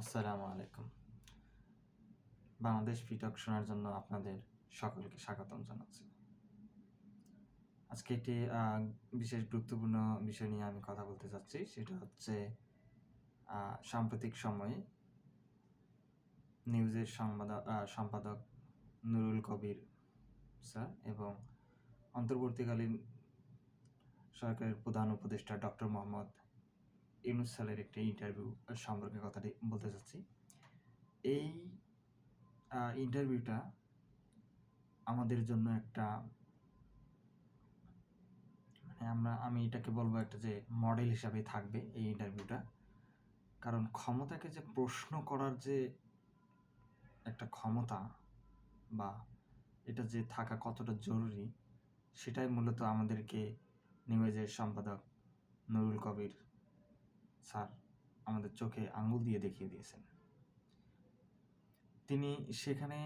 আসসালামু আলাইকুম। বাংলাদেশ ফিটক শোনার জন্য আপনাদের সকলকে স্বাগতম জানাচ্ছি। আজকে একটি বিশেষ গুরুত্বপূর্ণ বিষয় নিয়ে আমি কথা বলতে চাচ্ছি সেটা হচ্ছে সাম্প্রতিক সময়ে নিউজের সংবাদক সম্পাদক নুরুল কবির স্যার এবং অন্তর্বর্তীকালীন সরকারের প্রধান উপদেষ্টা ডক্টর মোহাম্মদ ইউনুস সালের একটি ইন্টারভিউ সম্পর্কে কথাটি বলতে চাচ্ছি। এই ইন্টারভিউটা আমাদের জন্য একটা মানে আমরা, আমি এটাকে বলব একটা যে মডেল হিসাবে থাকবে এই ইন্টারভিউটা কারণ ক্ষমতাকে যে প্রশ্ন করার যে একটা ক্ষমতা বা এটা যে থাকা কতটা জরুরি, সেটাই মূলত আমাদেরকে নিউজের সম্পাদক নুরুল কবির স্যার আমাদের চোখে আঙুল দিয়ে দেখিয়ে দিয়েছেন। তিনি সেখানে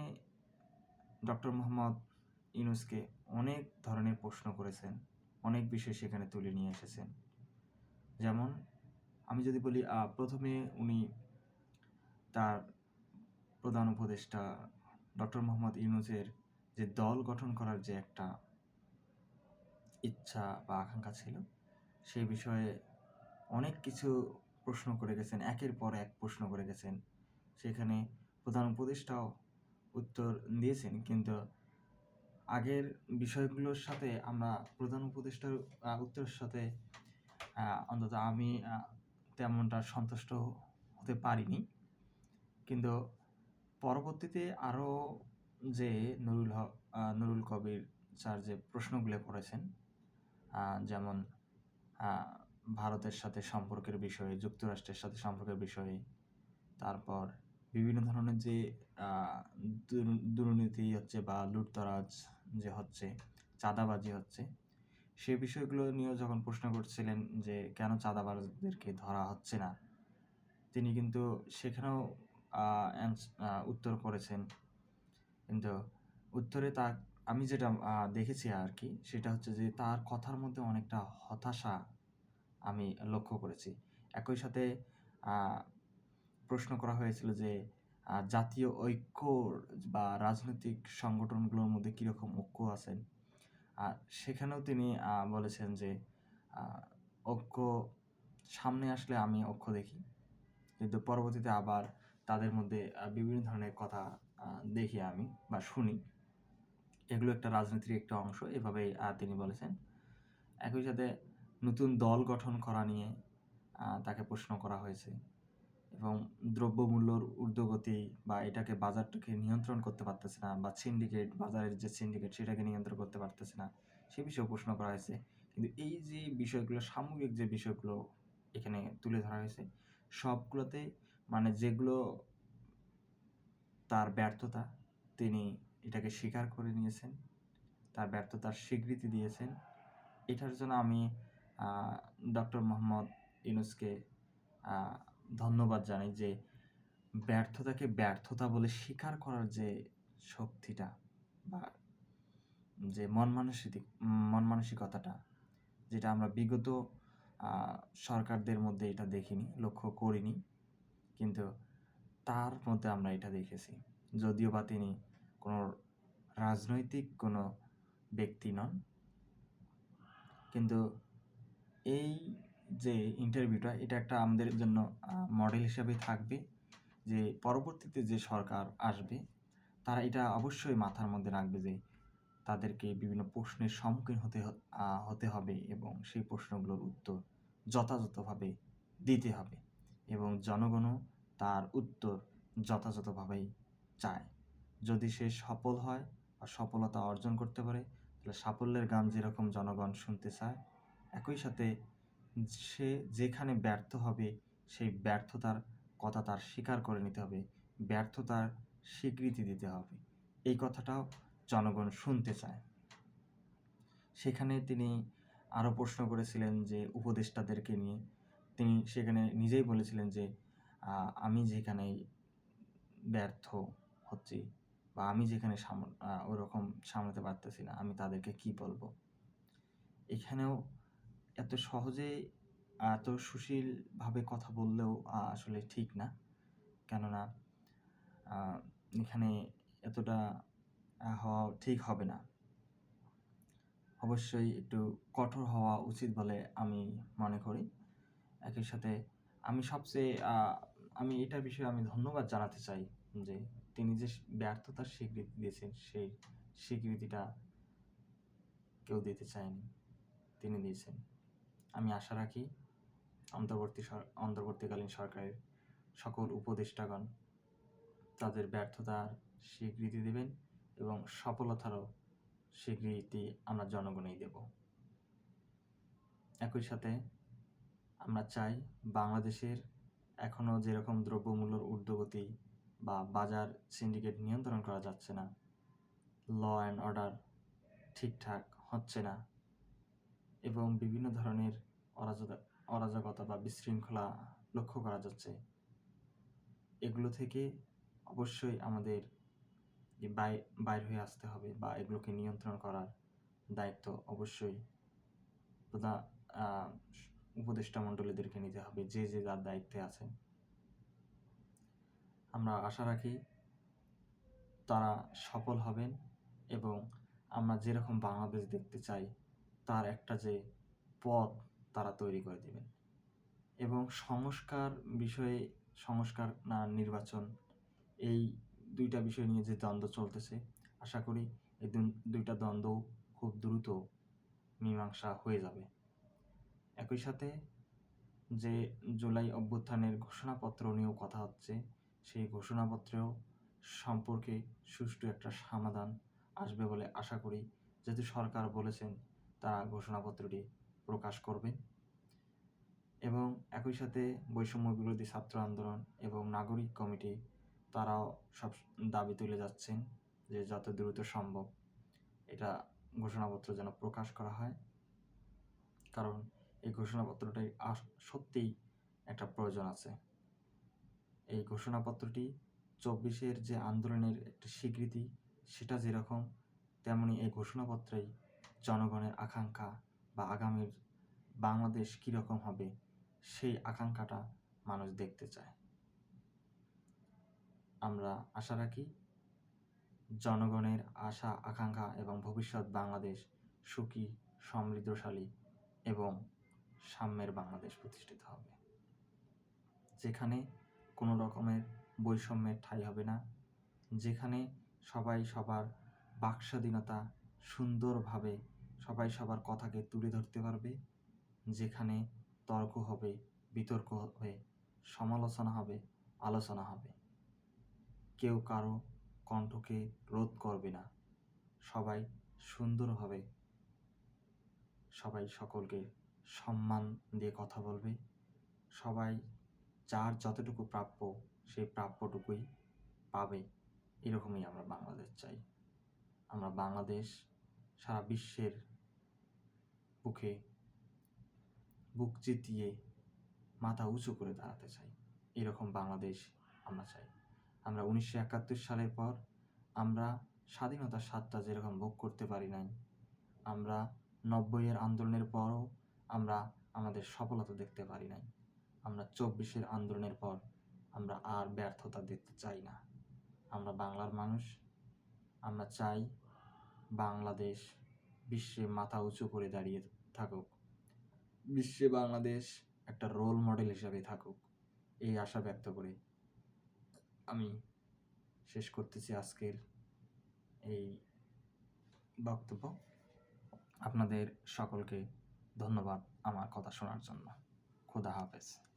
ডক্টর মোহাম্মদ ইউনুসকে অনেক ধরনের প্রশ্ন করেছেন, অনেক বিষয় সেখানে তুলে নিয়ে এসেছেন। যেমন, আমি যদি বলি প্রথমে উনি তার প্রধান উপদেষ্টা ডক্টর মোহাম্মদ ইউনুসের যে দল গঠন করার যে একটা ইচ্ছা বা আকাঙ্ক্ষা ছিল, সেই বিষয়ে অনেক কিছু প্রশ্ন করে গেছেন, একের পর এক প্রশ্ন করে গেছেন। সেখানে প্রধান উপদেষ্টাও উত্তর দিয়েছেন, কিন্তু আগের বিষয়গুলোর সাথে আমরা প্রধান উপদেষ্টার উত্তরের সাথে অন্তত আমি তেমনটা সন্তুষ্ট হতে পারিনি। কিন্তু পরবর্তীতে আরও যে নুরুল হক নুরুল কবির স্যার যে প্রশ্নগুলো করেছেন যেমন ভারতের সাথে সম্পর্কের বিষয়ে, যুক্তরাষ্ট্রের সাথে সম্পর্কের বিষয়ে, তারপর বিভিন্ন ধরনের যে দুর্নীতি হচ্ছে বা লুটতরাজ যে হচ্ছে, চাঁদাবাজি হচ্ছে, সে বিষয়গুলো নিয়েও যখন প্রশ্ন করছিলেন যে কেন চাঁদাবাজদেরকে ধরা হচ্ছে না, তিনি কিন্তু সেখানেও উত্তর করেছেন। কিন্তু উত্তরে তা, আমি যেটা দেখেছি আর কি, সেটা হচ্ছে যে তার কথার মধ্যে অনেকটা হতাশা আমি লক্ষ্য করেছি। একই সাথে প্রশ্ন করা হয়েছিল যে জাতীয় ঐক্য বা রাজনৈতিক সংগঠনগুলোর মধ্যে কীরকম ঐক্য আছেন আর সেখানেও তিনি বলেছেন যে ঐক্য সামনে আসলে আমি ঐক্য দেখি। কিন্তু পরবর্তীতে আবার তাদের মধ্যে বিভিন্ন ধরনের কথা দেখি আমি বা শুনি। এগুলো একটা রাজনীতির একটা অংশ, এভাবেই তিনি বলেছেন। একই সাথে নতুন দল গঠন করা নিয়ে তাকে প্রশ্ন করা হয়েছে। এবং দ্রব্যমূল্যর ঊর্ধ্বগতি বা এটাকে বাজারটাকে নিয়ন্ত্রণ করতে পারতেছে না বা সিন্ডিকেট বাজারের যে সিন্ডিকেট সেটাকে নিয়ন্ত্রণ করতে পারতেছে না, সে বিষয়ে প্রশ্ন করা হয়েছে। কিন্তু এই যে বিষয়গুলো, সামগ্রিক যে বিষয়গুলো এখানে তুলে ধরা হয়েছে, সবগুলোতে মানে যেগুলো তার ব্যর্থতা, তিনি এটাকে স্বীকার করে নিয়েছেন, তার ব্যর্থতার স্বীকৃতি দিয়েছেন, এটার জন্য আমি ডক্টর মোহাম্মদ ইউনুসকে ধন্যবাদ জানাই যে ব্যর্থতাকে ব্যর্থতা বলে স্বীকার করার যে শক্তিটা বা যে মন মানসিক, মন মানসিকতাটা, যেটা আমরা বিগত সরকারদের মধ্যে এটা দেখিনি, লক্ষ্য করিনি, কিন্তু তার মধ্যে আমরা এটা দেখেছি। যদিও বা তিনি কোনো রাজনৈতিক কোনো ব্যক্তি নন, কিন্তু এই যে ইন্টারভিউটা এটা একটা আমাদের জন্য মডেল হিসাবে থাকবে যে পরবর্তীতে যে সরকার আসবে, তারা এটা অবশ্যই মাথার মধ্যে রাখবে যে তাদেরকে বিভিন্ন প্রশ্নের সম্মুখীন হতে হতে হবে এবং সেই প্রশ্নগুলোর উত্তর যথাযথভাবে দিতে হবে এবং জনগণও তার উত্তর যথাযথভাবেই চায়। যদি সে সফল হয় বা সফলতা অর্জন করতে পারে, তাহলে সাফল্যের গান যেরকম জনগণ শুনতে চায় একই সাথে সে যেখানে ব্যর্থ হবে, সেই ব্যর্থতার কথা তার স্বীকার করে নিতে হবে, ব্যর্থতার স্বীকৃতি দিতে হবে। এই কথাটাও জনগণ শুনতে চায়। সেখানে তিনি আরও প্রশ্ন করেছিলেন যে উপদেষ্টাদেরকে নিয়ে। তিনি সেখানে নিজেই বলেছিলেন যে আমি যেখানে ব্যর্থ হচ্ছি বা আমি যেখানে সাম- ওরকম সামলাতে পারতেছি না, আমি তাদেরকে কি বলব? এখানেও এত সহজে, এত সুশীলভাবে কথা বললেও আসলে ঠিক না। কেননা এখানে এতটা হওয়া ঠিক হবে না। অবশ্যই একটু কঠোর হওয়া উচিত বলে আমি মনে করি। একই সাথে আমি সবচেয়ে আমি এটা বিষয়ে আমি ধন্যবাদ জানাতে চাই যে, তিনি যে ব্যর্থতার স্বীকৃতি দিয়েছেন, সেই স্বীকৃতিটা কেউ দিতে চায়নি, তিনি দিয়েছেন। আমি আশা রাখি অন্তর্বর্তী অন্তর্বর্তীকালীন সরকারের সকল উপদেষ্টাগণ তাদের ব্যর্থতার স্বীকৃতি দেবেন এবং সফলতারও স্বীকৃতি আমরা জনগণই দেব। একই সাথে আমরা চাই বাংলাদেশের এখনও যেরকম দ্রব্যমূল্যর ঊর্ধ্বগতি বা বাজার সিন্ডিকেট নিয়ন্ত্রণ করা যাচ্ছে না, ল অ্যান্ড অর্ডার ঠিকঠাক হচ্ছে না এবং বিভিন্ন ধরনের অরাজকতা বা বিশৃঙ্খলা লক্ষ্য করা যাচ্ছে। এগুলো থেকে অবশ্যই আমাদের বাইর হয়ে আসতে হবে বা এগুলোকে নিয়ন্ত্রণ করার দায়িত্ব অবশ্যই প্রধান উপদেষ্টা মণ্ডলীদেরকে নিতে হবে, যে যে যার দায়িত্বে আছে আমরা আশা রাখি তারা সফল হবেন এবং আমরা যেরকম বাংলাদেশ দেখতে চাই, তার একটা যে পথ তারা তৈরি করে দেবেন। এবং সংস্কার বিষয়ে, সংস্কার না নির্বাচন, এই দুইটা বিষয় নিয়ে যে দ্বন্দ্ব চলতেছে, আশা করি এই দুইটা দ্বন্দ্ব খুব দ্রুত মীমাংসা হয়ে যাবে। একই সাথে যে জুলাই অভ্যুত্থানের ঘোষণাপত্র নিয়েও কথা হচ্ছে, সেই ঘোষণাপত্রেও সম্পর্কে সুষ্ঠু একটা সমাধান আসবে বলে আশা করি। যেহেতু সরকার বলেছেন, তারা ঘোষণাপত্রটি প্রকাশ করবে এবং একই সাথে বৈষম্য বিরোধী ছাত্র আন্দোলন এবং নাগরিক কমিটি তারাও সব দাবি তুলে যাচ্ছেন যে যত দ্রুত সম্ভব এটা ঘোষণাপত্র যেন প্রকাশ করা হয়। কারণ এই ঘোষণাপত্রটাই সত্যিই একটা প্রয়োজন আছে। এই ঘোষণাপত্রটি চব্বিশের যে আন্দোলনের একটি স্বীকৃতি সেটা যেরকম, তেমনি এই ঘোষণাপত্রেই জনগণের আকাঙ্ক্ষা বা আগামীর বাংলাদেশ কীরকম হবে, সেই আকাঙ্ক্ষাটা মানুষ দেখতে চায়। আমরা আশা রাখি জনগণের আশা, আকাঙ্ক্ষা এবং ভবিষ্যৎ বাংলাদেশ সুখী, সমৃদ্ধশালী এবং সাম্যের বাংলাদেশ প্রতিষ্ঠিত হবে। যেখানে কোনো রকমের বৈষম্যের ঠাঁই হবে না, যেখানে সবাই সবার বাকস্বাধীনতা সুন্দরভাবে সবাই সবার কথাকে তুলে ধরতে পারবে, যেখানে তর্ক হবে, বিতর্ক হবে, সমালোচনা হবে, আলোচনা হবে। কেউ কারও কণ্ঠকে রোধ করবে না। সবাই সুন্দরভাবে সবাই সকলকে সম্মান দিয়ে কথা বলবে। সবাই যার যতটুকু প্রাপ্য সেই প্রাপ্যটুকুই পাবে। এরকমই আমরা বাংলাদেশ চাই। আমরা বাংলাদেশ সারা বিশ্বের বুকে বুক চিতিয়ে মাথা উঁচু করে দাঁড়াতে চাই। এরকম বাংলাদেশ আমরা চাই। আমরা উনিশশো একাত্তর সালের পর আমরা স্বাধীনতার স্বাদটা যেরকম ভোগ করতে পারি নাই, আমরা নব্বইয়ের আন্দোলনের পরও আমরা আমাদের সফলতা দেখতে পারি নাই, আমরা চব্বিশের আন্দোলনের পর আমরা আর ব্যর্থতা দেখতে চাই না। আমরা বাংলার মানুষ, আমরা চাই বাংলাদেশ বিশ্বে মাথা উঁচু করে দাঁড়িয়ে থাকুক। বিশ্বে বাংলাদেশ একটা রোল মডেল হিসাবে থাকুক। এই আশা ব্যক্ত করে আমি শেষ করতেছি আজকের এই বক্তব্য। আপনাদের সকলকে ধন্যবাদ আমার কথা শোনার জন্য। খোদা হাফেজ।